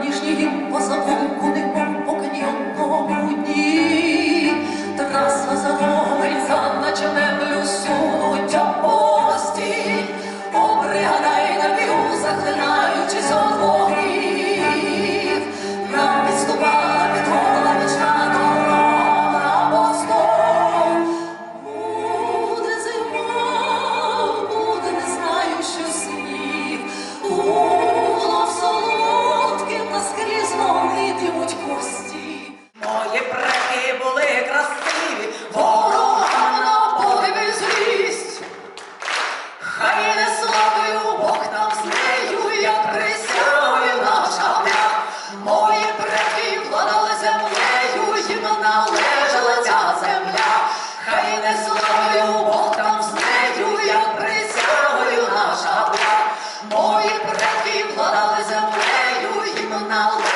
нижний вид куди куда пом покони он тому дни. Трасса загориться, начнем люсюну тя пості, обригадай на бігу, захлинаючись вірно належала ця земля, хай не славою Бог з нею, я присягою наша бля. Мої предки владали землею, їм належала